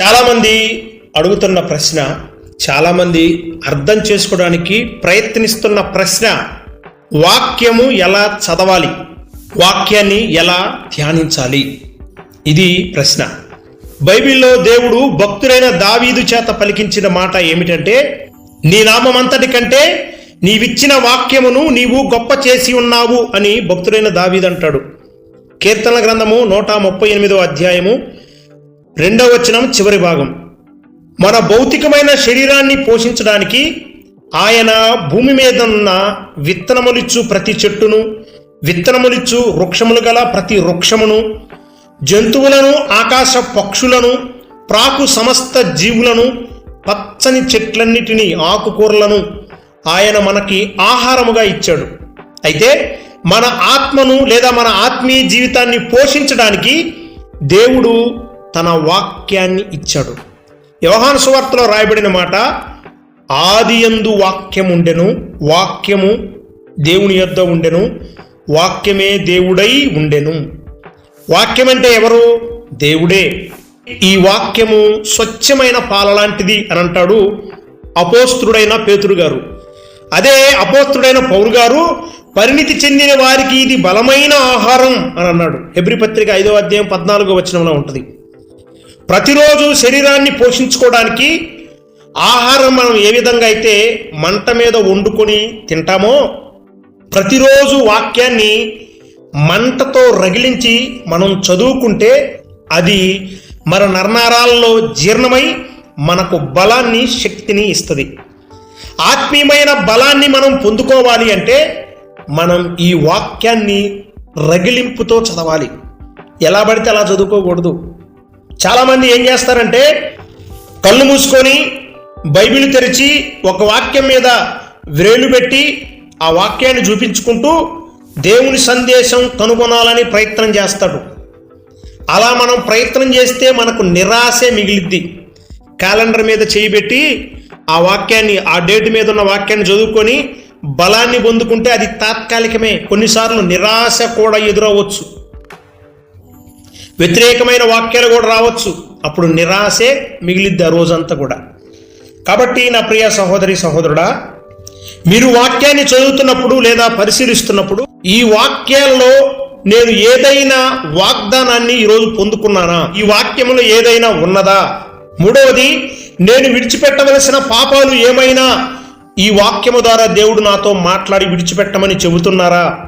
చాలామంది అడుగుతున్న ప్రశ్న చాలామంది అర్థం చేసుకోవడానికి ప్రయత్నిస్తున్న ప్రశ్న వాక్యము ఎలా చదవాలి? వాక్యాన్ని ఎలా ధ్యానించాలి? ఇది ప్రశ్న. బైబిల్లో దేవుడు భక్తులైన దావీదు చేత పలికించిన మాట ఏమిటంటే నీ నామమంతటి కంటే నీవిచ్చిన వాక్యమును నీవు గొప్ప చేసి ఉన్నావు అని భక్తుడైన దావీదు అంటాడు. కీర్తన గ్రంథము నూట ముప్పై ఎనిమిదో అధ్యాయము రెండవ వచనం చివరి భాగం. మన భౌతికమైన శరీరాన్ని పోషించడానికి ఆయన భూమి మీద ఉన్న విత్తనములిచ్చు ప్రతి చెట్టును విత్తనములిచ్చు వృక్షములు గల ప్రతి వృక్షమును జంతువులను ఆకాశ పక్షులను ప్రాకు సమస్త జీవులను పచ్చని చెట్లన్నిటినీ ఆకుకూరలను ఆయన మనకి ఆహారముగా ఇచ్చాడు. అయితే మన ఆత్మను లేదా మన ఆత్మీయ జీవితాన్ని పోషించడానికి దేవుడు తన వాక్యాన్ని ఇచ్చాడు. వ్యవహాన సువార్తలో రాయబడిన మాట ఆదియందు వాక్యం ఉండెను వాక్యము దేవుని యొద్ద ఉండెను వాక్యమే దేవుడై ఉండెను. వాక్యం అంటే ఎవరు? దేవుడే. ఈ వాక్యము స్వచ్ఛమైన పాల లాంటిది అని అంటాడు అపోస్త్రుడైన పేతురు గారు. అదే అపోస్త్రుడైన పౌరు గారు పరిణితి చెందిన వారికి ఇది బలమైన ఆహారం అని అన్నాడు. ఎబ్రి పత్రిక ఐదో అధ్యాయం పద్నాలుగో వచనంలో ఉంటుంది. ప్రతిరోజు శరీరాన్ని పోషించుకోవడానికి ఆహారం మనం ఏ విధంగా అయితే మంట మీద వండుకొని తింటామో ప్రతిరోజు వాక్యాన్ని మంటతో రగిలించి మనం చదువుకుంటే అది మన నర్నారాల్లో జీర్ణమై మనకు బలాన్ని శక్తిని ఇస్తుంది. ఆత్మీయమైన బలాన్ని మనం పొందుకోవాలి అంటే మనం ఈ వాక్యాన్ని రగిలింపుతో చదవాలి. ఎలా పడితే అలా చదువుకోకూడదు. చాలామంది ఏం చేస్తారంటే కళ్ళు మూసుకొని బైబిల్ తెరిచి ఒక వాక్యం మీద వ్రేలు పెట్టి ఆ వాక్యాన్ని చూపించుకుంటూ దేవుని సందేశం కనుగొనాలని ప్రయత్నం చేస్తాడు. అలా మనం ప్రయత్నం చేస్తే మనకు నిరాశే మిగిలిద్ది. క్యాలెండర్ మీద చేయిబెట్టి ఆ వాక్యాన్ని ఆ డేట్ మీద ఉన్న వాక్యాన్ని చదువుకొని బలాన్ని పొందుకుంటే అది తాత్కాలికమే. కొన్నిసార్లు నిరాశ కూడా ఎదురవ్వచ్చు. వ్యతిరేకమైన వాక్యాలు కూడా రావచ్చు. అప్పుడు నిరాశే మిగిలిద్ది ఆ రోజంతా కూడా. కాబట్టి నా ప్రియ సహోదరి సహోదరుడా మీరు వాక్యాన్ని చదువుతున్నప్పుడు లేదా పరిశీలిస్తున్నప్పుడు ఈ వాక్యాల్లో నేను ఏదైనా వాగ్దానాన్ని ఈరోజు పొందుకున్నానా? ఈ వాక్యములో ఏదైనా ఉన్నదా? మూడవది నేను విడిచిపెట్టవలసిన పాపాలు ఏమైనా ఈ వాక్యము ద్వారా దేవుడు నాతో మాట్లాడి విడిచిపెట్టమని చెబుతున్నారా?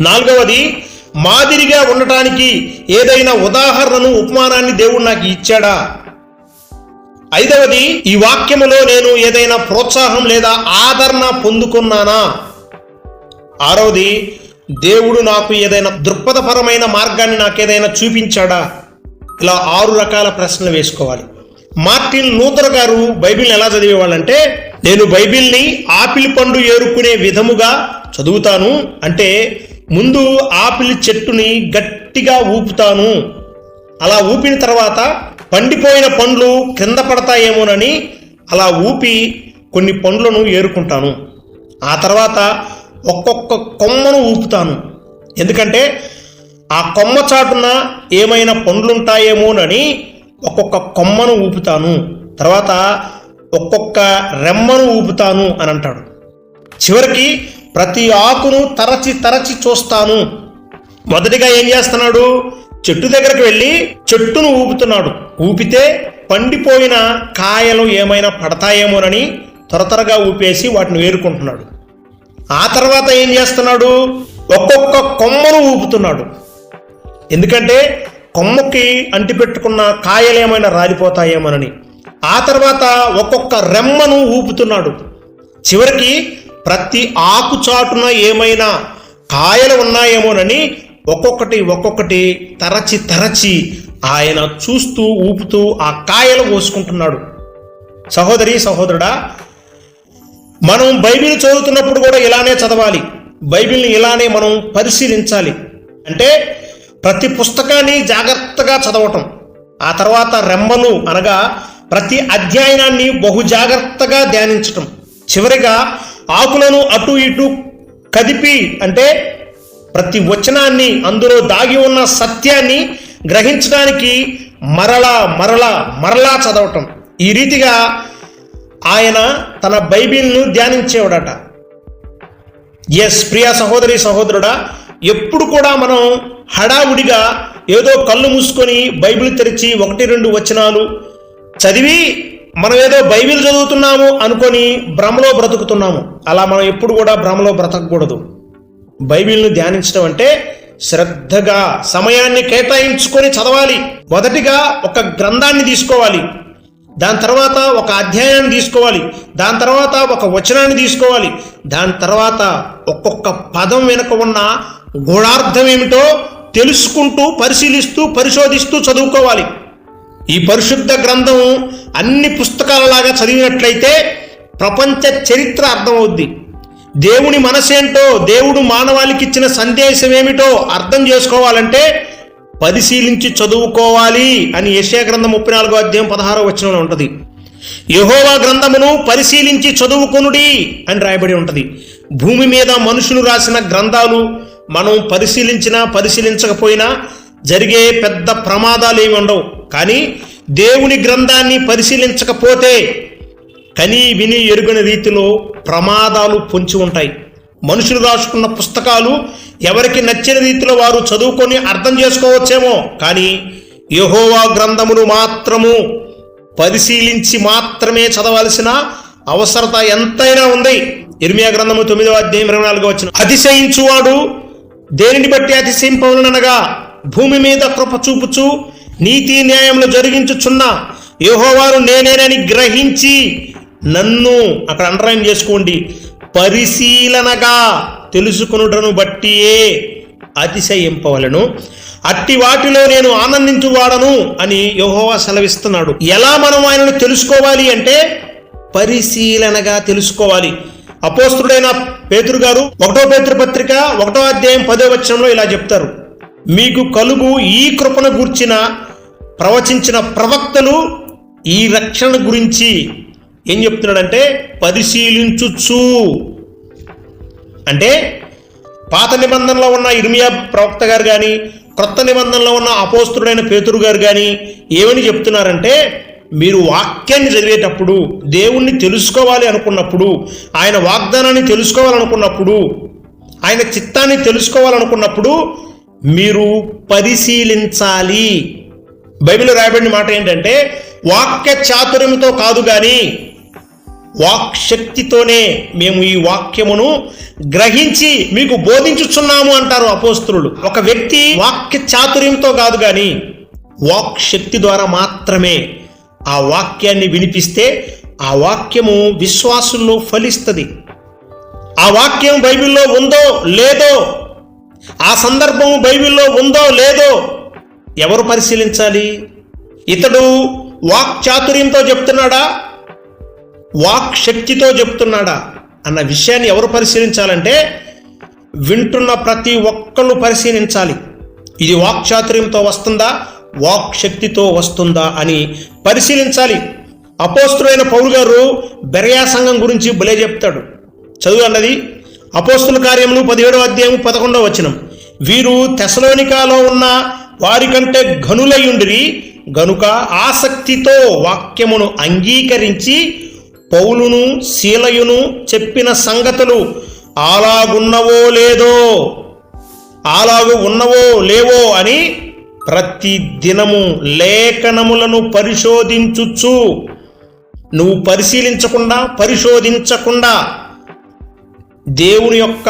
నాలుగవది మాదిరిగా ఉండటానికి ఏదైనా ఉదాహరణను ఉపమానాన్ని దేవుడు నాకు ఇచ్చాడా? ఐదవది ఈ వాక్యములో నేను ఏదైనా ప్రోత్సాహం లేదా ఆదరణ పొందుకున్నానా? ఆరవది దేవుడు నాకు ఏదైనా దృక్పథపరమైన మార్గాన్ని నాకు ఏదైనా చూపించాడా? ఇలా ఆరు రకాల ప్రశ్నలు వేసుకోవాలి. మార్టిన్ లూథర్ గారు బైబిల్ని ఎలా చదివేవాళ్ళంటే నేను బైబిల్ని ఆపిల్ పండు ఏరుకునే విధముగా చదువుతాను అంటే ముందు ఆపిల్ చెట్టుని గట్టిగా ఊపుతాను. అలా ఊపిన తర్వాత పండిపోయిన పండ్లు కింద పడతాయేమోనని అలా ఊపి కొన్ని పండ్లను ఏరుకుంటాను. ఆ తర్వాత ఒక్కొక్క కొమ్మను ఊపుతాను. ఎందుకంటే ఆ కొమ్మ చాటున ఏమైనా పండ్లుంటాయేమోనని ఒక్కొక్క కొమ్మను ఊపుతాను. తర్వాత ఒక్కొక్క రెమ్మను ఊపుతాను అని అంటాడు చివరికి ప్రతి ఆకును తరచి తరచి చూస్తాను. మొదటిగా ఏం చేస్తున్నాడు? చెట్టు దగ్గరకు వెళ్ళి చెట్టును ఊపుతున్నాడు. ఊపితే పండిపోయిన కాయలు ఏమైనా పడతాయేమోనని త్వర త్వరగా ఊపేసి వాటిని వేరుకుంటున్నాడు. ఆ తర్వాత ఏం చేస్తున్నాడు? ఒక్కొక్క కొమ్మను ఊపుతున్నాడు. ఎందుకంటే కొమ్మకి అంటిపెట్టుకున్న కాయలు ఏమైనా రాలిపోతాయేమోనని. ఆ తర్వాత ఒక్కొక్క రెమ్మను ఊపుతున్నాడు. చివరికి ప్రతి ఆకుచాటున ఏమైనా కాయలు ఉన్నాయేమోనని ఒక్కొక్కటి ఒక్కొక్కటి తరచి తరచి ఆయన చూస్తూ ఊపుతూ ఆ కాయలు కోసుకుంటున్నాడు. సహోదరి సహోదరుడా మనం బైబిల్ చదువుతున్నప్పుడు కూడా ఇలానే చదవాలి. బైబిల్ని ఇలానే మనం పరిశీలించాలి. అంటే ప్రతి పుస్తకాన్ని జాగ్రత్తగా చదవటం. ఆ తర్వాత రెమ్మలు అనగా ప్రతి అధ్యయనాన్ని బహు జాగ్రత్తగా ధ్యానించటం. చివరిగా ఆకులను అటు ఇటు కదిపి అంటే ప్రతి వచనాన్ని అందులో దాగి ఉన్న సత్యాన్ని గ్రహించడానికి మరలా మరలా మరలా చదవటం. ఈ రీతిగా ఆయన తన బైబిల్ను ధ్యానించేవాడట. ఎస్ ప్రియా సహోదరి సహోదరుడా ఎప్పుడు కూడా మనం హడావుడిగా ఏదో కళ్ళు మూసుకొని బైబిల్ తెరిచి ఒకటి రెండు వచనాలు చదివి మనం ఏదో బైబిల్ చదువుతున్నాము అనుకొని భ్రమలో బ్రతుకుతున్నాము. అలా మనం ఎప్పుడు కూడా భ్రమలో బ్రతకకూడదు. బైబిల్ను ధ్యానించడం అంటే శ్రద్ధగా సమయాన్ని కేటాయించుకొని చదవాలి. మొదటిగా ఒక గ్రంథాన్ని తీసుకోవాలి. దాని తర్వాత ఒక అధ్యాయాన్ని తీసుకోవాలి. దాని తర్వాత ఒక వచనాన్ని తీసుకోవాలి. దాని తర్వాత ఒక్కొక్క పదం వెనుక ఉన్న గూఢార్థం ఏమిటో తెలుసుకుంటూ పరిశీలిస్తూ పరిశోధిస్తూ చదువుకోవాలి. ఈ పరిశుద్ధ గ్రంథం అన్ని పుస్తకాలలాగా చదివినట్లయితే ప్రపంచ చరిత్ర అర్థమవుద్ది. దేవుని మనసేంటో దేవుడు మానవాళికి ఇచ్చిన సందేశం ఏమిటో అర్థం చేసుకోవాలంటే పరిశీలించి చదువుకోవాలి అని యశయ గ్రంథం ముప్పై నాలుగో అధ్యాయం పదహారో వచనంలో ఉంటుంది. యహోవా గ్రంథమును పరిశీలించి చదువుకొనుడి అని రాయబడి ఉంటుంది. భూమి మీద మనుషులు రాసిన గ్రంథాలు మనం పరిశీలించినా పరిశీలించకపోయినా జరిగే పెద్ద ప్రమాదాలు ఏమి ఉండవు. కానీ దేవుని గ్రంథాన్ని పరిశీలించకపోతే కని విని ఎరుగని రీతిలో ప్రమాదాలు పొంచి ఉంటాయి. మనుషులు రాసుకున్న పుస్తకాలు ఎవరికి నచ్చిన రీతిలో వారు చదువుకొని అర్థం చేసుకోవచ్చేమో కానీ యహోవా గ్రంథమును మాత్రము పరిశీలించి మాత్రమే చదవాల్సిన అవసరత ఎంతైనా ఉంది. ఇర్మియా గ్రంథము తొమ్మిదవ అధ్యాయం ఇరవై నాలుగు వచ్చిన అతిశయించువాడు దేనిని బట్టి అతిశయింపవలనగా భూమి మీద కృప చూపుచు నీతి న్యాయములు జరిగించుచున్న యహోవారు నేనేనని గ్రహించి నన్ను అక్కడ అండర్లైన్ చేసుకోండి. పరిశీలనగా తెలుసుకొనుటను బట్టియే అతిశయింపవలను. అట్టి వాటిలో నేను ఆనందించువాడను అని యహోవా సెలవిస్తున్నాడు. ఎలా మనం ఆయనను తెలుసుకోవాలి అంటే పరిశీలనగా తెలుసుకోవాలి. అపోస్తుడైన పేతురు గారు ఒకటో పేతురు పత్రిక ఒకటో అధ్యాయం పదో వచ్చంలో ఇలా చెప్తారు. మీకు కలుగు ఈ కృపను గూర్చిన ప్రవచించిన ప్రవక్తలు ఈ రక్షణ గురించి ఏం చెప్తున్నాడంటే పరిశీలించుచు. అంటే పాత నిబంధనలో ఉన్న ఇర్మియా ప్రవక్త గారు కానీ క్రొత్త నిబంధనలో ఉన్న అపోస్తుడైన పేతురు గారు కానీ ఏమని చెప్తున్నారంటే మీరు వాక్యాన్ని చదివేటప్పుడు దేవుణ్ణి తెలుసుకోవాలి అనుకున్నప్పుడు ఆయన వాగ్దానాన్ని తెలుసుకోవాలనుకున్నప్పుడు ఆయన చిత్తాన్ని తెలుసుకోవాలనుకున్నప్పుడు మీరు పరిశీలించాలి. బైబిల్ రాయబడిన మాట ఏంటంటే వాక్య చాతుర్యంతో కాదు కానీ వాక్ శక్తితోనే మేము ఈ వాక్యమును గ్రహించి మీకు బోధించుచున్నాము అంటారు అపోస్తులు. ఒక వ్యక్తి వాక్య చాతుర్యంతో కాదు కానీ వాక్ శక్తి ద్వారా మాత్రమే ఆ వాక్యాన్ని వినిపిస్తే ఆ వాక్యము విశ్వాసుల్లో ఫలిస్తుంది. ఆ వాక్యం బైబిల్లో ఉందో లేదో ఆ సందర్భము బైబిల్లో ఉందో లేదో ఎవరు పరిశీలించాలి? ఇతడు వాక్ చాతుర్యంతో చెప్తున్నాడా? వాక్ శక్తితో చెప్తున్నాడా? అన్న విషయాన్ని ఎవరు పరిశీలించాలంటే వింటున్న ప్రతి ఒక్కళ్ళు పరిశీలించాలి. ఇది వాక్ చాతుర్యంతో వస్తుందా? వాక్ శక్తితో వస్తుందా అని పరిశీలించాలి. అపోస్తులైన పౌరు గారు బెరయా సంఘం గురించి భలే చెప్తాడు. చదువు అన్నది? అపోస్తుల కార్యములు పదిహేడో అధ్యాయం పదకొండవ వచనం. వీరు తెసలోనికాలో ఉన్న వారికంటే ఘనులయుండిరి గనుక ఆసక్తితో వాక్యమును అంగీకరించి పౌలును శీలయును చెప్పిన సంగతులు అలాగున్నవో లేదో అలాగు ఉన్నవో లేవో అని ప్రతి దినము లేఖనములను పరిశోధించుచ్చు నువ్వు పరిశీలించకుండా పరిశోధించకుండా దేవుని యొక్క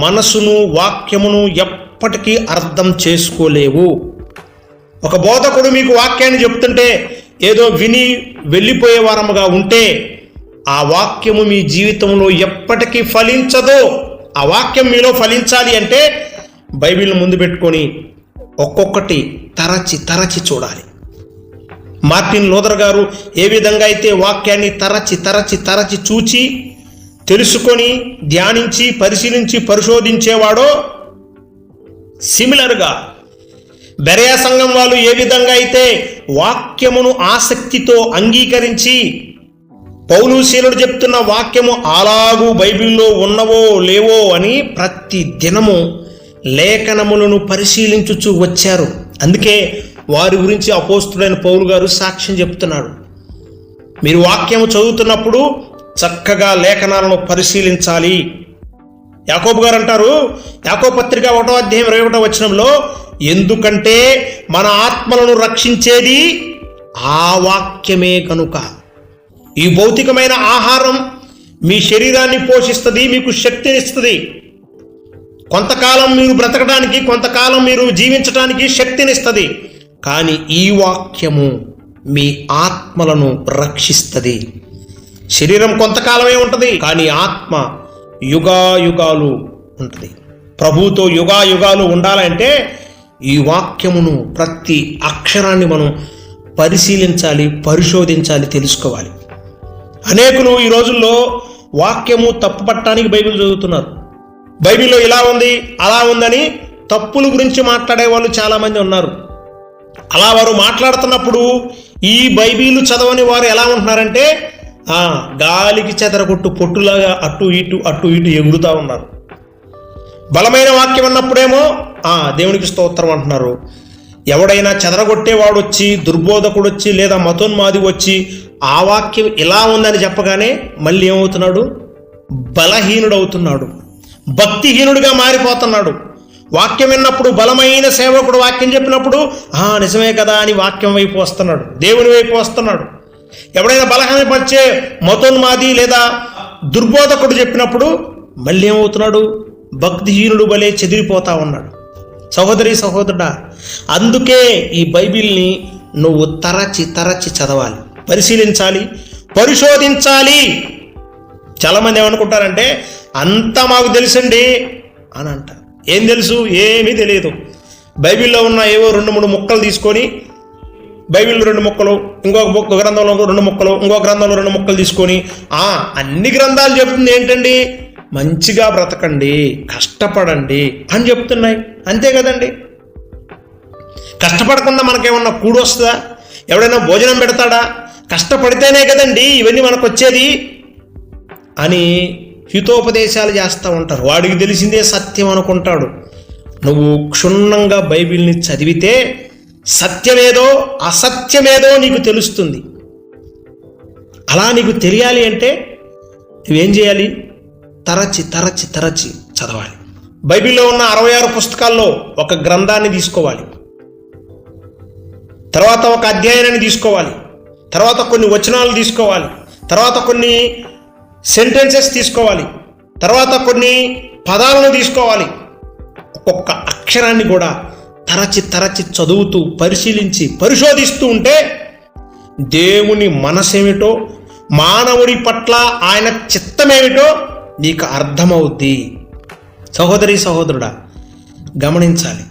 మనసును వాక్యమును ఎప్పటికీ అర్థం చేసుకోలేవు. ఒక బోధకుడు మీకు వాక్యాన్ని చెప్తుంటే ఏదో విని వెళ్ళిపోయే వారముగా ఉంటే ఆ వాక్యము మీ జీవితంలో ఎప్పటికీ ఫలించదో. ఆ వాక్యం మీలో ఫలించాలి అంటే బైబిల్ ముందు పెట్టుకొని ఒక్కొక్కటి తరచి తరచి చూడాలి. మార్టిన్ లోదర్ గారు ఏ విధంగా అయితే వాక్యాన్ని తరచి తరచి తరచి చూచి తెలుసుకొని ధ్యానించి పరిశీలించి పరిశోధించేవాడో సిమిలర్గా బెరయా సంఘం వాళ్ళు ఏ విధంగా అయితే వాక్యమును ఆసక్తితో అంగీకరించి పౌలుశీలుడు చెప్తున్న వాక్యము అలాగూ బైబిల్లో ఉన్నవో లేవో అని ప్రతి దినము లేఖనములను పరిశీలించుచూ వచ్చారు. అందుకే వారి గురించి అపోస్తుడైన పౌలు గారు సాక్ష్యం చెప్తున్నాడు మీరు వాక్యము చదువుతున్నప్పుడు చక్కగా లేఖనాలను పరిశీలించాలి. యాకోబు గారు అంటారు యాకో పత్రిక ఒకటో అధ్యాయం ఇరవై ఒకటో వచనంలో ఎందుకంటే మన ఆత్మలను రక్షించేది ఆ వాక్యమే కనుక. ఈ భౌతికమైన ఆహారం మీ శరీరాన్ని పోషిస్తుంది మీకు శక్తినిస్తుంది. కొంతకాలం మీరు బ్రతకడానికి కొంతకాలం మీరు జీవించడానికి శక్తినిస్తుంది. కానీ ఈ వాక్యము మీ ఆత్మలను రక్షిస్తుంది. శరీరం కొంతకాలమే ఉంటుంది కానీ ఆత్మ యుగాయుగాలు ఉంటుంది. ప్రభుతో యుగాయుగాలు ఉండాలంటే ఈ వాక్యమును ప్రతి అక్షరాన్ని మనం పరిశీలించాలి పరిశోధించాలి తెలుసుకోవాలి. అనేకులు ఈ రోజుల్లో వాక్యము తప్పు పట్టడానికి బైబిల్ చదువుతున్నారు. బైబిల్లో ఇలా ఉంది అలా ఉందని తప్పుల గురించి మాట్లాడే వాళ్ళు చాలామంది ఉన్నారు. అలా వారు మాట్లాడుతున్నప్పుడు ఈ బైబిల్ చదవని వారు ఎలా ఉంటున్నారంటే గాలికి చెదరగొట్టు పొట్టులాగా అటు ఇటు అటు ఇటు ఎగురుతూ ఉన్నారు. బలమైన వాక్యం అన్నప్పుడేమో ఆ దేవునికి స్తోత్రం అంటున్నారు. ఎవడైనా చెదరగొట్టేవాడు వచ్చి దుర్బోధకుడు వచ్చి లేదా మతోన్మాది వచ్చి ఆ వాక్యం ఇలా ఉందని చెప్పగానే మళ్ళీ ఏమవుతున్నాడు? బలహీనుడవుతున్నాడు. భక్తిహీనుడిగా మారిపోతున్నాడు. వాక్యం విన్నప్పుడు బలమైన సేవకుడు వాక్యం చెప్పినప్పుడు ఆ నిజమే కదా అని వాక్యం వైపు వస్తున్నాడు. దేవుని వైపు వస్తున్నాడు. ఎవడైనా బలహీనపరిచే మతోన్మాది లేదా దుర్బోధకుడు చెప్పినప్పుడు మళ్ళీ ఏమవుతున్నాడు? భక్తిహీనుడు వలె చెదిరిపోతా ఉన్నాడు. సహోదరి సహోదరుడా అందుకే ఈ బైబిల్ని నువ్వు తరచి తరచి చదవాలి. పరిశీలించాలి పరిశోధించాలి. చాలామంది ఏమనుకుంటారంటే అంతా మాకు తెలుసండి అని అంటారు. ఏం తెలుసు? ఏమీ తెలియదు. బైబిల్లో ఉన్న ఏవో రెండు మూడు ముక్కలు తీసుకొని బైబిల్ రెండు ముక్కలు ఇంకొక బుక్ గ్రంథంలో ఇంకో రెండు ముక్కలు ఇంకో గ్రంథంలో రెండు ముక్కలు తీసుకొని ఆ అన్ని గ్రంథాలు చెప్తుంది ఏంటండి? మంచిగా బ్రతకండి కష్టపడండి అని చెప్తున్నాయి. అంతే కదండి? కష్టపడకుండా మనకేమన్నా కూడు వస్తుందా ఎవడైనా భోజనం పెడతాడా? కష్టపడితేనే కదండి ఇవన్నీ మనకు వచ్చేది అని హితోపదేశాలు చేస్తూ ఉంటారు. వాడికి తెలిసిందే సత్యం అనుకుంటాడు. నువ్వు క్షుణ్ణంగా బైబిల్ని చదివితే సత్యమేదో అసత్యమేదో నీకు తెలుస్తుంది. అలా నీకు తెలియాలి అంటే నువ్వేం చేయాలి? తరచి తరచి తరచి చదవాలి. బైబిల్లో ఉన్న అరవై ఆరు పుస్తకాల్లో ఒక గ్రంథాన్ని తీసుకోవాలి. తర్వాత ఒక అధ్యాయాన్ని తీసుకోవాలి. తర్వాత కొన్ని వచనాలు తీసుకోవాలి. తర్వాత కొన్ని సెంటెన్సెస్ తీసుకోవాలి. తర్వాత కొన్ని పదాలను తీసుకోవాలి. ఒక్కొక్క అక్షరాన్ని కూడా తరచి తరచి చదువుతూ పరిశీలించి పరిశోధిస్తూ ఉంటే దేవుని మనసేమిటో మానవుడి పట్ల ఆయన చిత్తమేమిటో నీకు అర్థమవుద్ది. సహోదరి సహోదరుడా గమనించాలి.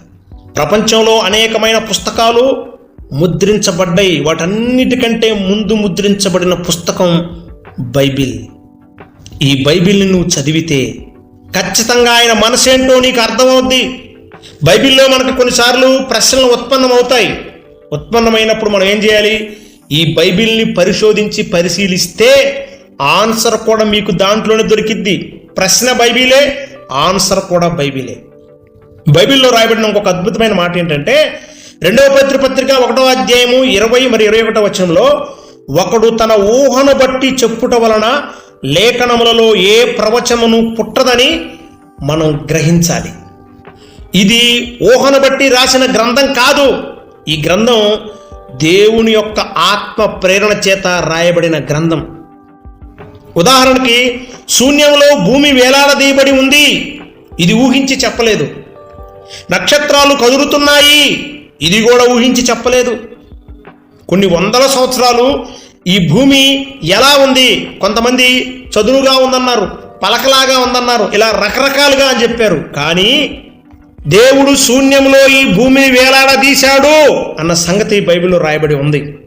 ప్రపంచంలో అనేకమైన పుస్తకాలు ముద్రించబడ్డాయి. వాటన్నిటికంటే ముందు ముద్రించబడిన పుస్తకం బైబిల్. ఈ బైబిల్ని నువ్వు చదివితే ఖచ్చితంగా ఆయన మనసేంటో నీకు అర్థమవుద్ది. బైబిల్లో మనకు కొన్నిసార్లు ప్రశ్నలు ఉత్పన్నమవుతాయి. ఉత్పన్నమైనప్పుడు మనం ఏం చేయాలి? ఈ బైబిల్ని పరిశోధించి పరిశీలిస్తే ఆన్సర్ కూడా మీకు దాంట్లోనే దొరికిద్ది. ప్రశ్న బైబిలే ఆన్సర్ కూడా బైబిలే. బైబిల్లో రాయబడిన ఇంకొక అద్భుతమైన మాట ఏంటంటే రెండవ పత్రి పత్రిక ఒకటో అధ్యాయము ఇరవై మరి ఇరవై ఒకటో వచనంలో ఒకడు తన ఊహను బట్టి చెప్పుట వలన లేఖనములలో ఏ ప్రవచమును పుట్టదని మనం గ్రహించాలి. ఇది ఊహను బట్టి రాసిన గ్రంథం కాదు. ఈ గ్రంథం దేవుని యొక్క ఆత్మ ప్రేరణ చేత రాయబడిన గ్రంథం. ఉదాహరణకి శూన్యంలో భూమి వేలాడదీయబడి ఉంది. ఇది ఊహించి చెప్పలేదు. నక్షత్రాలు కదులుతున్నాయి ఇది కూడా ఊహించి చెప్పలేదు. కొన్ని వందల సంవత్సరాలు ఈ భూమి ఎలా ఉంది? కొంతమంది చదునుగా ఉందన్నారు పలకలాగా ఉందన్నారు ఇలా రకరకాలుగా అని చెప్పారు. కానీ దేవుడు శూన్యంలో ఈ భూమిని వేలాడదీశాడు అన్న సంగతి బైబిల్లో రాయబడి ఉంది.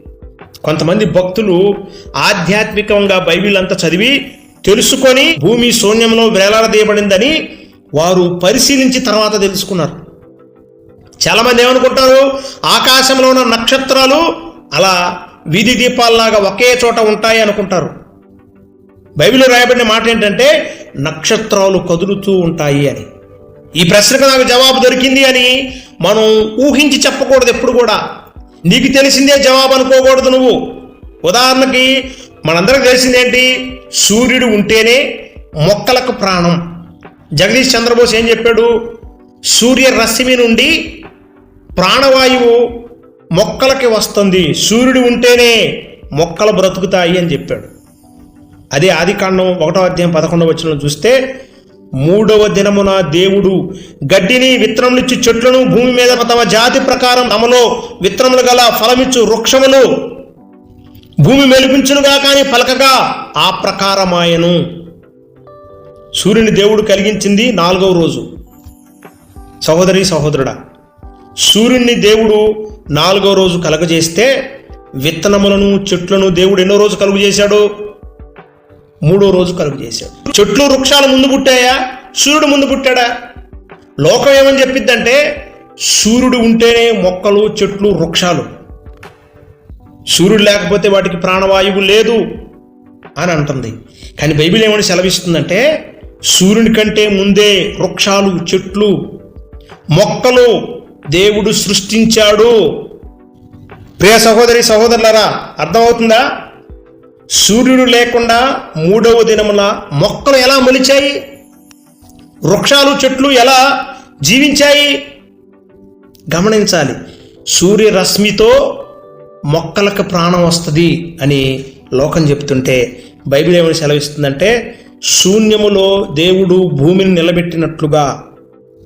కొంతమంది భక్తులు ఆధ్యాత్మికంగా బైబిల్ అంతా చదివి తెలుసుకొని భూమి శూన్యంలో వేలాడదీయబడిందని వారు పరిశీలించి తర్వాత తెలుసుకున్నారు. చాలామంది ఏమనుకుంటారు? ఆకాశంలో ఉన్న నక్షత్రాలు అలా వీధి దీపాల్లాగా ఒకే చోట ఉంటాయి అనుకుంటారు. బైబిల్లో రాయబడిన మాట ఏంటంటే నక్షత్రాలు కదులుతూ ఉంటాయి అని. ఈ ప్రశ్నకు నాకు జవాబు దొరికింది అని మనం ఊహించి చెప్పకూడదు ఎప్పుడు కూడా. నీకు తెలిసిందే జవాబు అనుకోకూడదు నువ్వు. ఉదాహరణకి మనందరికి తెలిసిందేంటి? సూర్యుడు ఉంటేనే మొక్కలకు ప్రాణం. జగదీష్ చంద్రబోస్ ఏం చెప్పాడు? సూర్య రశ్మి నుండి ప్రాణవాయువు మొక్కలకి వస్తుంది. సూర్యుడు ఉంటేనే మొక్కలు బ్రతుకుతాయి అని చెప్పాడు. అదే ఆదికాండం ఒకటో అధ్యాయం పదకొండవ వచ్చిన చూస్తే మూడవ దినమున దేవుడు గడ్డిని విత్తనములిచ్చి చెట్లను భూమి మీద తమ జాతి ప్రకారం తమలో విత్తనములు గల ఫలమిచ్చు వృక్షములు భూమి మెలిపించునుగా కానీ పలకగా ఆ ప్రకారమాయను. సూర్యుని దేవుడు కలిగించింది నాలుగవ రోజు. సహోదరి సహోదరుడా సూర్యుని దేవుడు నాలుగవ రోజు కలగజేస్తే విత్తనములను చెట్లను దేవుడు ఎన్నో రోజు కలుగు చేశాడు మూడో రోజు కలుగు చేశాడు చెట్లు వృక్షాలు ముందు పుట్టాయా? సూర్యుడు ముందు పుట్టాడా? లోకం ఏమని చెప్పిద్దంటే సూర్యుడు ఉంటేనే మొక్కలు చెట్లు వృక్షాలు. సూర్యుడు లేకపోతే వాటికి ప్రాణవాయువు లేదు అని అంటుంది. కానీ బైబిల్ ఏమని సెలవిస్తుందంటే సూర్యుని కంటే ముందే వృక్షాలు చెట్లు మొక్కలు దేవుడు సృష్టించాడు. ప్రియ సహోదరి సహోదరులరా అర్థమవుతుందా? సూర్యుడు లేకుండా మూడవ దినమున మొక్కలు ఎలా మొలిచాయి? వృక్షాలు చెట్లు ఎలా జీవించాయి? గమనించాలి. సూర్యరశ్మితో మొక్కలకు ప్రాణం వస్తుంది అని లోకం చెప్తుంటే బైబిల్ ఏమని సెలవిస్తుందంటే శూన్యములో దేవుడు భూమిని నిలబెట్టినట్లుగా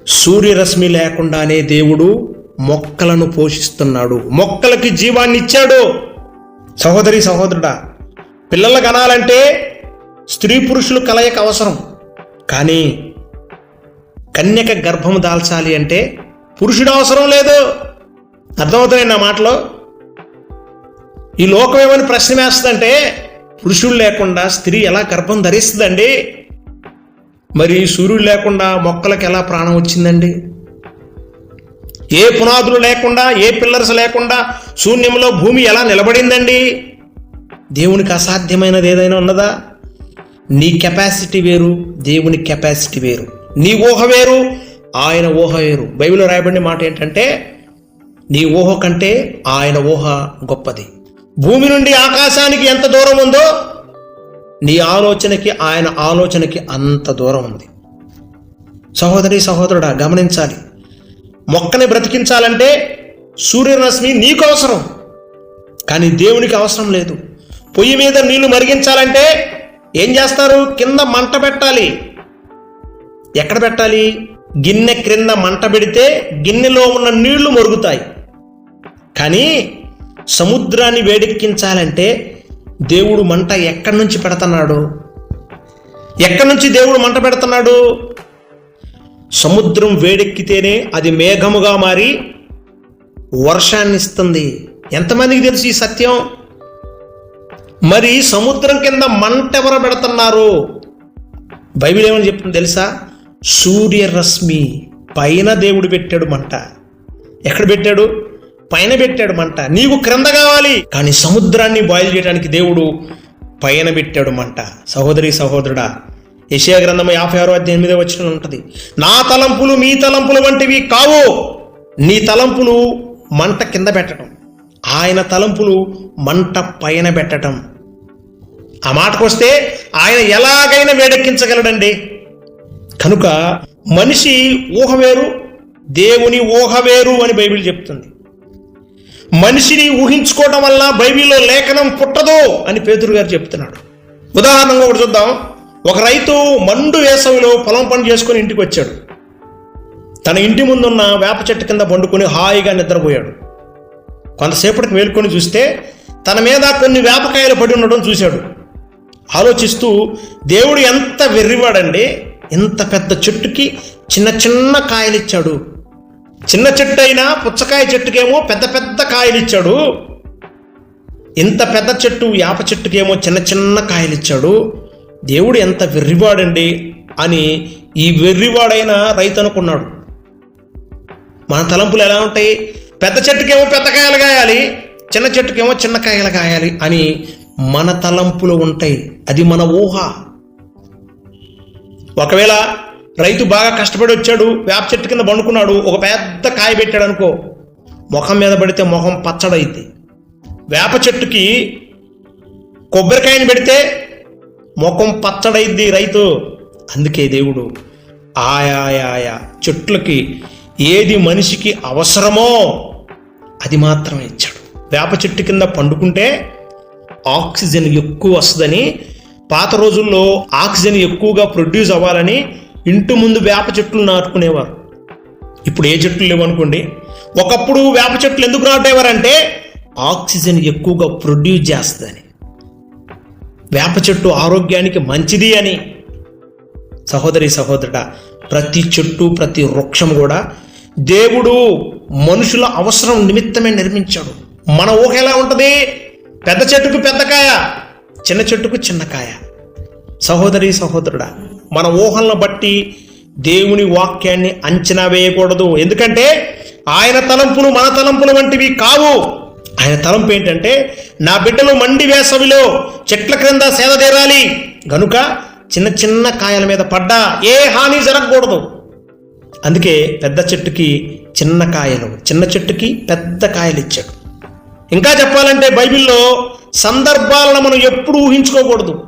సూర్యరశ్మి లేకుండానే దేవుడు మొక్కలను పోషిస్తున్నాడు. మొక్కలకి జీవాన్ని ఇచ్చాడు సహోదరి సహోదరుడా పిల్లలు కనాలంటే స్త్రీ పురుషులు కలయిక అవసరం. కానీ కన్యక గర్భము దాల్చాలి అంటే పురుషుడు అవసరం లేదు. అర్థమవుతున్నాయి నా మాటలో? ఈ లోకం ఏమని ప్రశ్న వేస్తుందంటే పురుషుడు లేకుండా స్త్రీ ఎలా గర్భం ధరిస్తుందండి? మరి సూర్యుడు లేకుండా మొక్కలకు ఎలా ప్రాణం వచ్చిందండి? ఏ పునాదులు లేకుండా ఏ పిల్లర్స్ లేకుండా శూన్యంలో భూమి ఎలా నిలబడిందండి? దేవునికి అసాధ్యమైనది ఏదైనా ఉన్నదా? నీ కెపాసిటీ వేరు దేవుని కెపాసిటీ వేరు. నీ ఊహ వేరు ఆయన ఊహ వేరు. బైబిల్లో రాయబడిన మాట ఏంటంటే నీ ఊహ కంటే ఆయన ఊహ గొప్పది. భూమి నుండి ఆకాశానికి ఎంత దూరం ఉందో నీ ఆలోచనకి ఆయన ఆలోచనకి అంత దూరం ఉంది. సహోదరి సహోదరుడా గమనించాలి. మొక్కని బ్రతికించాలంటే సూర్యరశ్మి నీకు అవసరం కానీ దేవునికి అవసరం లేదు. పొయ్యి మీద నీళ్ళు మరిగించాలంటే ఏం చేస్తారు? కింద మంట పెట్టాలి. ఎక్కడ పెట్టాలి? గిన్నె క్రింద మంట పెడితే గిన్నెలో ఉన్న నీళ్ళు మరుగుతాయి. కానీ సముద్రాన్ని వేడెక్కించాలంటే దేవుడు మంట ఎక్కడి నుంచి పెడుతున్నాడు? ఎక్కడి నుంచి దేవుడు మంట పెడుతున్నాడు? సముద్రం వేడెక్కితేనే అది మేఘముగా మారి వర్షాన్ని ఇస్తుంది ఎంతమందికి తెలుసు ఈ సత్యం? మరి సముద్రం కింద మంట ఎవరు పెడుతున్నారు? బైబిల్ ఏమని చెప్తుంది తెలుసా? సూర్యరశ్మి పైన దేవుడు పెట్టాడు మంట. ఎక్కడ పెట్టాడు? పైన పెట్టాడు మంట. నీకు క్రింద కావాలి. కానీ సముద్రాన్ని బాయిల్ చేయడానికి దేవుడు పైన పెట్టాడు మంట. సహోదరి సహోదరుడా యశయ గ్రంథం యాభై ఆరో ఎనిమిదో వచ్చిన ఉంటుంది. నా తలంపులు మీ తలంపులు వంటివి కావు. నీ తలంపులు మంట కింద పెట్టడం. ఆయన తలంపులు మంట పైన పెట్టడం ఆ మాటకొస్తే ఆయన ఎలాగైనా వేడెక్కించగలడండి. కనుక మనిషి ఊహ వేరు దేవుని ఊహ వేరు అని బైబిల్ చెప్తుంది. మనిషిని ఊహించుకోవడం వల్ల బైబిల్లో లేఖనం పుట్టదు అని పేదరు గారు చెప్తున్నాడు. ఉదాహరణగా ఒకటి చూద్దాం. ఒక రైతు మండు వేసవిలో పొలం పని చేసుకుని ఇంటికి వచ్చాడు తన ఇంటి ముందున్న వేప చెట్టు కింద పండుకొని హాయిగా నిద్రపోయాడు. కొంతసేపటికి మేల్కొని చూస్తే తన మీద కొన్ని వేపకాయలు పడి ఉండడం చూశాడు. ఆలోచిస్తూ దేవుడు ఎంత వెర్రివాడండి ఇంత పెద్ద చెట్టుకి చిన్న చిన్న కాయలు ఇచ్చాడు చిన్న చెట్టు అయినా పుచ్చకాయ చెట్టుకేమో పెద్ద పెద్ద కాయలు ఇచ్చాడు ఇంత పెద్ద చెట్టు యాప చెట్టుకేమో చిన్న చిన్న కాయలు ఇచ్చాడు దేవుడు ఎంత వెర్రివాడండి అని ఈ వెర్రివాడైన రైతు అనుకున్నాడు మన తలంపులు ఎలా ఉంటాయి? పెద్ద చెట్టుకేమో పెద్ద కాయలు కాయాలి చిన్న చెట్టుకేమో చిన్న కాయలు కాయాలి అని మన తలంపులు ఉంటాయి. అది మన ఊహ. ఒకవేళ రైతు బాగా కష్టపడి వచ్చాడు వేప చెట్టు కింద పండుకున్నాడు ఒక పెద్ద కాయ పెట్టాడు అనుకో ముఖం మీద పడితే ముఖం పచ్చడైంది వేప చెట్టుకి కొబ్బరికాయని పెడితే ముఖం పచ్చడైద్ది రైతు. అందుకే దేవుడు ఆయా ఆయా చెట్లకి ఏది మనిషికి అవసరమో అది మాత్రమే ఇచ్చాడు. వేప చెట్టు కింద పండుకుంటే ఆక్సిజన్ ఎక్కువ వస్తుందని పాత రోజుల్లో ఆక్సిజన్ ఎక్కువగా ప్రొడ్యూస్ అవ్వాలని ఇంటి ముందు వేప చెట్లు నాటుకునేవారు. ఇప్పుడు ఏ చెట్లు లేవనుకోండి ఒకప్పుడు వేప చెట్లు ఎందుకు నాటేవారంటే ఆక్సిజన్ ఎక్కువగా ప్రొడ్యూస్ చేస్తుందని. వేప చెట్టు ఆరోగ్యానికి మంచిది అని. సహోదరి సహోదరుడ ప్రతి చెట్టు ప్రతి వృక్షం కూడా దేవుడు మనుషుల అవసరం నిమిత్తమే నిర్మించాడు. మన ఊహ ఎలా ఉంటుంది? పెద్ద చెట్టుకు పెద్ద కాయ చిన్న చెట్టుకు చిన్న కాయ. సహోదరి సహోదరుడా మన ఊహలను బట్టి దేవుని వాక్యాన్ని అంచనా వేయకూడదు. ఎందుకంటే ఆయన తలంపులు మన తలంపులు వంటివి కావు. ఆయన తలంపు ఏంటంటే నా బిడ్డలు మండి వేసవిలో చెట్ల క్రింద సేద తీరాలి. గనుక చిన్న చిన్న కాయల మీద పడ్డా ఏ హాని జరగకూడదు. అందుకే పెద్ద చెట్టుకి చిన్న కాయలు చిన్న చెట్టుకి పెద్ద కాయలు ఇచ్చాడు. ఇంకా చెప్పాలంటే బైబిల్లో సందర్భాలను మనం ఎప్పుడు ఊహించుకోకూడదు.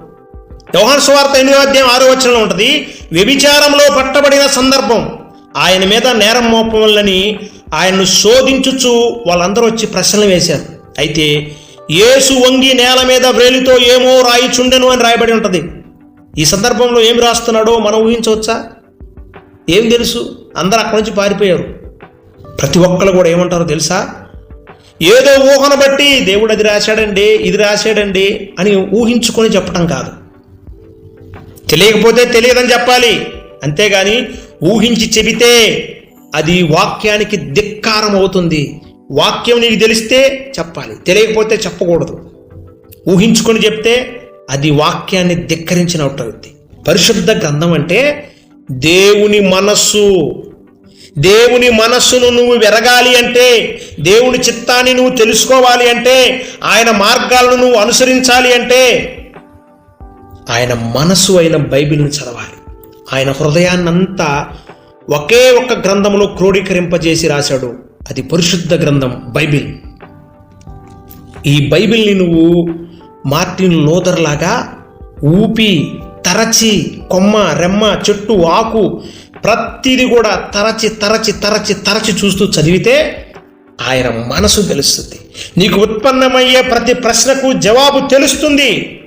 యోహాన్ సువార్త ఎనిమిదో అధ్యాయం ఆరో వచనంలో ఉంటుంది వ్యభిచారంలో పట్టబడిన సందర్భం ఆయన మీద నేరం మోపవల్లని ఆయన్ను శోధించుచు వాళ్ళందరూ వచ్చి ప్రశ్నలు వేశారు. అయితే యేసు వంగి నేల మీద వ్రేలితో ఏమో రాయిచుండెను అని రాయబడి ఉంటుంది. ఈ సందర్భంలో ఏం రాస్తున్నాడో మనం ఊహించవచ్చా? ఏం తెలుసు? అందరు అక్కడి నుంచి పారిపోయారు. ప్రతి ఒక్కరు కూడా ఏమంటారో తెలుసా? ఏదో ఊహను బట్టి దేవుడు అది రాశాడండి ఇది రాశాడండి అని ఊహించుకొని చెప్పటం కాదు. తెలియకపోతే తెలియదని చెప్పాలి. అంతేగాని ఊహించి చెబితే అది వాక్యానికి ధిక్కారం అవుతుంది. వాక్యం నీకు తెలిస్తే చెప్పాలి. తెలియకపోతే చెప్పకూడదు. ఊహించుకొని చెప్తే అది వాక్యాన్ని ధిక్కరించినట్టు అవుతుంది పరిశుద్ధ గ్రంథం అంటే దేవుని మనస్సు. దేవుని మనస్సును నువ్వు వెరగాలి అంటే దేవుని చిత్తాన్ని నువ్వు తెలుసుకోవాలి అంటే ఆయన మార్గాలను నువ్వు అనుసరించాలి అంటే ఆయన మనస్సు అయిన బైబిల్ని చదవాలి. ఆయన హృదయాన్నంతా ఒకే ఒక్క గ్రంథంలో క్రోడీకరింపజేసి రాశాడు. అది పరిశుద్ధ గ్రంథం బైబిల్. ఈ బైబిల్ని నువ్వు మార్టిన్ లోదర్ లాగా ఊపి తరచి కొమ్మ రెమ్మ చెట్టు ఆకు ప్రతిది కూడా తరచి తరచి తరచి తరచి చూస్తూ చదివితే ఆయన మనసు తెలుస్తుంది. నీకు ఉత్పన్నమయ్యే ప్రతి ప్రశ్నకు జవాబు తెలుస్తుంది.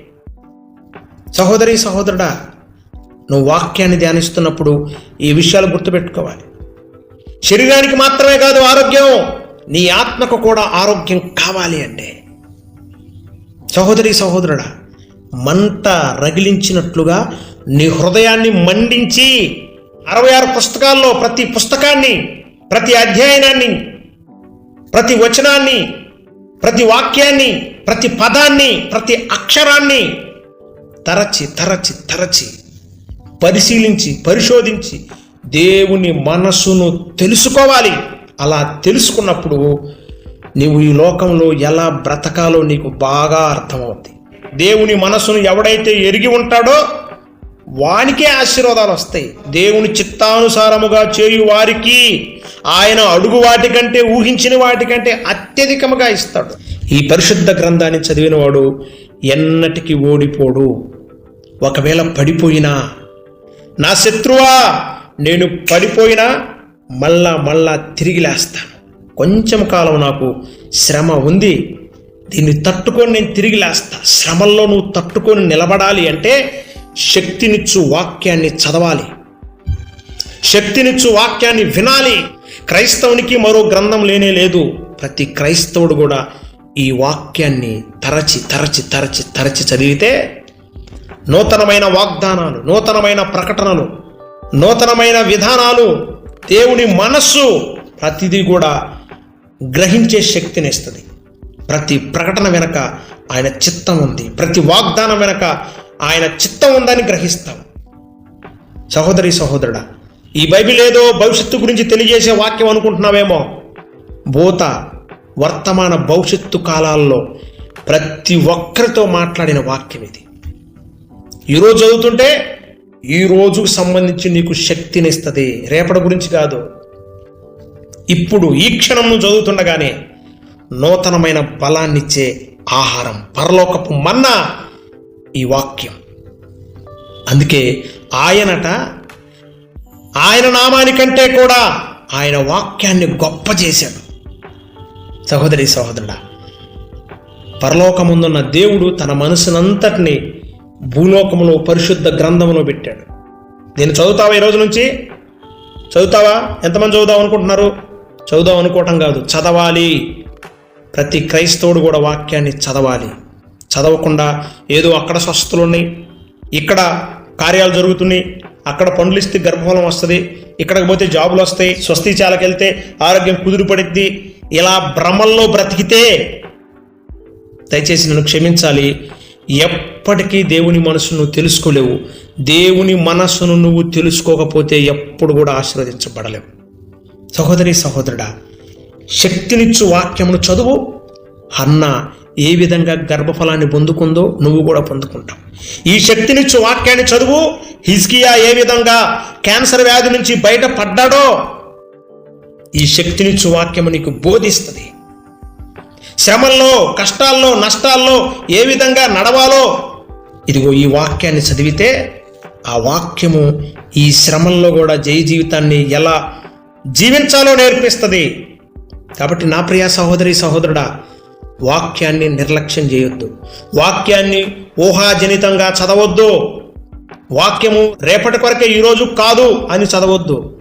సహోదరి సహోదరుడా నువ్వు వాక్యాన్ని ధ్యానిస్తున్నప్పుడు ఈ విషయాలు గుర్తుపెట్టుకోవాలి. శరీరానికి మాత్రమే కాదు ఆరోగ్యం. నీ ఆత్మకు కూడా ఆరోగ్యం కావాలి అంటే. సహోదరి సహోదరుడా మంట రగిలించినట్లుగా నీ హృదయాన్ని మండించి అరవై ఆరు పుస్తకాల్లో ప్రతి పుస్తకాన్ని ప్రతి అధ్యయనాన్ని ప్రతి వచనాన్ని ప్రతి వాక్యాన్ని ప్రతి పదాన్ని ప్రతి అక్షరాన్ని తరచి తరచి తరచి పరిశీలించి పరిశోధించి దేవుని మనస్సును తెలుసుకోవాలి. అలా తెలుసుకున్నప్పుడు నీవు ఈ లోకంలో ఎలా బ్రతకాలో నీకు బాగా అర్థమవుతుంది దేవుని మనసును ఎవడైతే ఎరిగి ఉంటాడో వానికే ఆశీర్వాదాలు వస్తాయి. దేవుని చిత్తానుసారముగా చేయు వారికి ఆయన అడుగు వాటికంటే ఊహించిన వాటికంటే అత్యధికముగా ఇస్తాడు. ఈ పరిశుద్ధ గ్రంథాన్ని చదివినవాడు ఎన్నటికి ఓడిపోడు. ఒకవేళ పడిపోయినా నా శత్రువా నేను పడిపోయినా మళ్ళా మళ్ళా తిరిగి లేస్తాను. కొంచెం కాలం నాకు శ్రమ ఉంది. దీన్ని తట్టుకొని నేను తిరిగి లేస్తా. శ్రమల్లో నువ్వు తట్టుకొని నిలబడాలి అంటే శక్తినిచ్చు వాక్యాన్ని చదవాలి. శక్తినిచ్చు వాక్యాన్ని వినాలి. క్రైస్తవునికి మరో గ్రంథం లేనే లేదు. ప్రతి క్రైస్తవుడు కూడా ఈ వాక్యాన్ని తరచి తరచి తరచి తరచి చదివితే నూతనమైన వాగ్దానాలు నూతనమైన ప్రకటనలు నూతనమైన విధానాలు దేవుని మనస్సు ప్రతిదీ కూడా గ్రహించే శక్తిని ఇస్తుంది. ప్రతి ప్రకటన వెనక ఆయన చిత్తం ఉంది. ప్రతి వాగ్దానం వెనక ఆయన చిత్తం ఉందని గ్రహిస్తాం. సహోదరి సహోదరుడా ఈ బైబిల్ ఏదో భవిష్యత్తు గురించి తెలియజేసే వాక్యం అనుకుంటున్నావేమో? భూత వర్తమాన భవిష్యత్తు కాలాల్లో ప్రతి ఒక్కరితో మాట్లాడిన వాక్యం ఇది. ఈరోజు చదువుతుంటే ఈ రోజుకు సంబంధించి నీకు శక్తినిస్తుంది. రేపటి గురించి కాదు. ఇప్పుడు ఈ క్షణం చదువుతుండగానే నూతనమైన బలాన్నిచ్చే ఆహారం పరలోకపు మన్నా ఈ వాక్యం. అందుకే ఆయనట ఆయన నామానికంటే కూడా ఆయన వాక్యాన్ని గొప్ప చేశాడు. సహోదరి సహోదరుడా పరలోకముందున్న దేవుడు తన మనసునంతటిని భూలోకములో పరిశుద్ధ గ్రంథములో పెట్టాడు. నేను చదువుతావా ఈ రోజు నుంచి? చదువుతావా? ఎంతమంది చదువుదాం అనుకుంటున్నారు? చదువుదాం అనుకోవటం కాదు చదవాలి. ప్రతి క్రైస్తవుడు కూడా వాక్యాన్ని చదవాలి. చదవకుండా ఏదో అక్కడ స్వస్థలు ఉన్నాయి ఇక్కడ కార్యాలు జరుగుతున్నాయి అక్కడ పనులు ఇస్తే గర్భఫలం వస్తుంది ఇక్కడికి పోతే జాబులు వస్తాయి స్వస్తి వెళ్తే ఆరోగ్యం కుదురుపడిద్ది ఇలా భ్రమల్లో బ్రతికితే దయచేసి నన్ను క్షమించాలి. ఎప్పటికీ దేవుని మనసును నువ్వు తెలుసుకోలేవు. దేవుని మనస్సును నువ్వు తెలుసుకోకపోతే ఎప్పుడు కూడా ఆశీర్వదించబడలేవు. సహోదరి సహోదరుడా శక్తినిచ్చు వాక్యమును చదువు. అన్న ఏ విధంగా గర్భఫలాన్ని పొందుకుందో నువ్వు కూడా పొందుకుంటావు. ఈ శక్తినిచ్చు వాక్యాన్ని చదువు. హిజ్కియా ఏ విధంగా క్యాన్సర్ వ్యాధి నుంచి బయటపడ్డాడో ఈ శక్తినిచ్చు వాక్యము నీకు బోధిస్తుంది. శ్రమల్లో కష్టాల్లో నష్టాల్లో ఏ విధంగా నడవాలో ఇదిగో ఈ వాక్యాన్ని చదివితే ఆ వాక్యము ఈ శ్రమల్లో కూడా జయ జీవితాన్ని ఎలా జీవించాలో నేర్పిస్తుంది. కాబట్టి నా ప్రియ సహోదరి సహోదరుడా వాక్యాన్ని నిర్లక్ష్యం చేయొద్దు. వాక్యాన్ని ఊహాజనితంగా చదవద్దు. వాక్యము రేపటి కొరకే ఈరోజు కాదు అని చదవద్దు.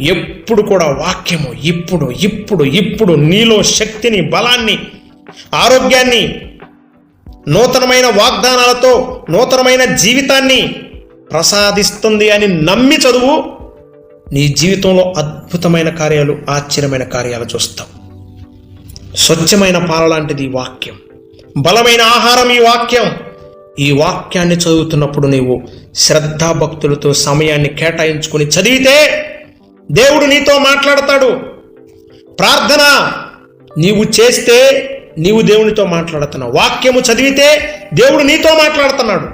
ఎప్పుడు కూడా వాక్యము ఇప్పుడు ఇప్పుడు ఇప్పుడు నీలో శక్తిని బలాన్ని ఆరోగ్యాన్ని నూతనమైన వాగ్దానాలతో నూతనమైన జీవితాన్ని ప్రసాదిస్తుంది అని నమ్మి చదువు నీ జీవితంలో అద్భుతమైన కార్యాలు ఆశ్చర్యమైన కార్యాలు చూస్తావు. స్వచ్ఛమైన పాల లాంటిది ఈ వాక్యం. బలమైన ఆహారం ఈ వాక్యం. ఈ వాక్యాన్ని చదువుతున్నప్పుడు నీవు శ్రద్ధాభక్తులతో సమయాన్ని కేటాయించుకుని చదివితే దేవుడు నీతో మాట్లాడతాడు. ప్రార్థన నీవు చేస్తే నీవు దేవునితో మాట్లాడుతున్నావు. వాక్యము చదివితే దేవుడు నీతో మాట్లాడుతున్నాడు.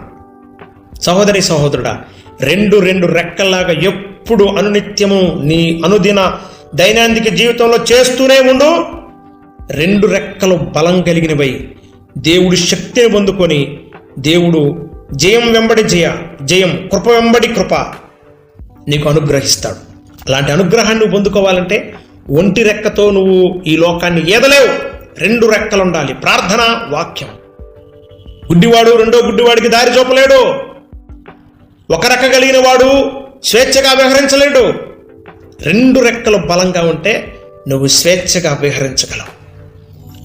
సహోదరి సహోదరుడా రెండు రెండు రెక్కల్లాగా ఎప్పుడు అనునిత్యము నీ అనుదిన దైనందిక జీవితంలో చేస్తూనే ఉండు. రెండు రెక్కలు బలం కలిగినవై దేవుడి శక్తిని పొందుకొని దేవుడు జయం వెంబడి జయ జయం కృప వెంబడి కృప నీకు అనుగ్రహిస్తాడు. అలాంటి అనుగ్రహాన్ని నువ్వు పొందుకోవాలంటే ఒంటి రెక్కతో నువ్వు ఈ లోకాన్ని ఏదలేవు. రెండు రెక్కలు ఉండాలి. ప్రార్థన వాక్యం. గుడ్డివాడు రెండో గుడ్డివాడికి దారి చూపలేడు. ఒక రెక్క కలిగిన వాడు స్వేచ్ఛగా వ్యవహరించలేడు రెండు రెక్కలు బలంగా ఉంటే నువ్వు స్వేచ్ఛగా విహరించగలవు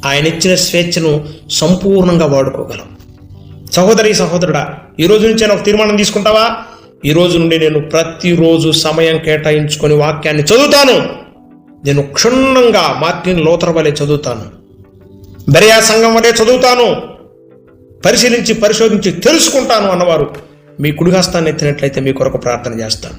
ఆయన ఇచ్చిన స్వేచ్ఛను సంపూర్ణంగా వాడుకోగలవు. సహోదరి సహోదరుడా ఈ రోజు నేను ఒక తీర్మానం తీసుకుంటావా? ఈరోజు నుండి నేను ప్రతిరోజు సమయం కేటాయించుకొని వాక్యాన్ని చదువుతాను. నేను క్షుణ్ణంగా మార్టిన్ లోతర వలె చదువుతాను. బెరియా సంఘం వలె చదువుతాను. పరిశీలించి పరిశోధించి తెలుసుకుంటాను అన్నవారు. మీ కుడిహస్తాన్ని ఎత్తినట్లయితే మీ కొరకు ప్రార్థన చేస్తాను.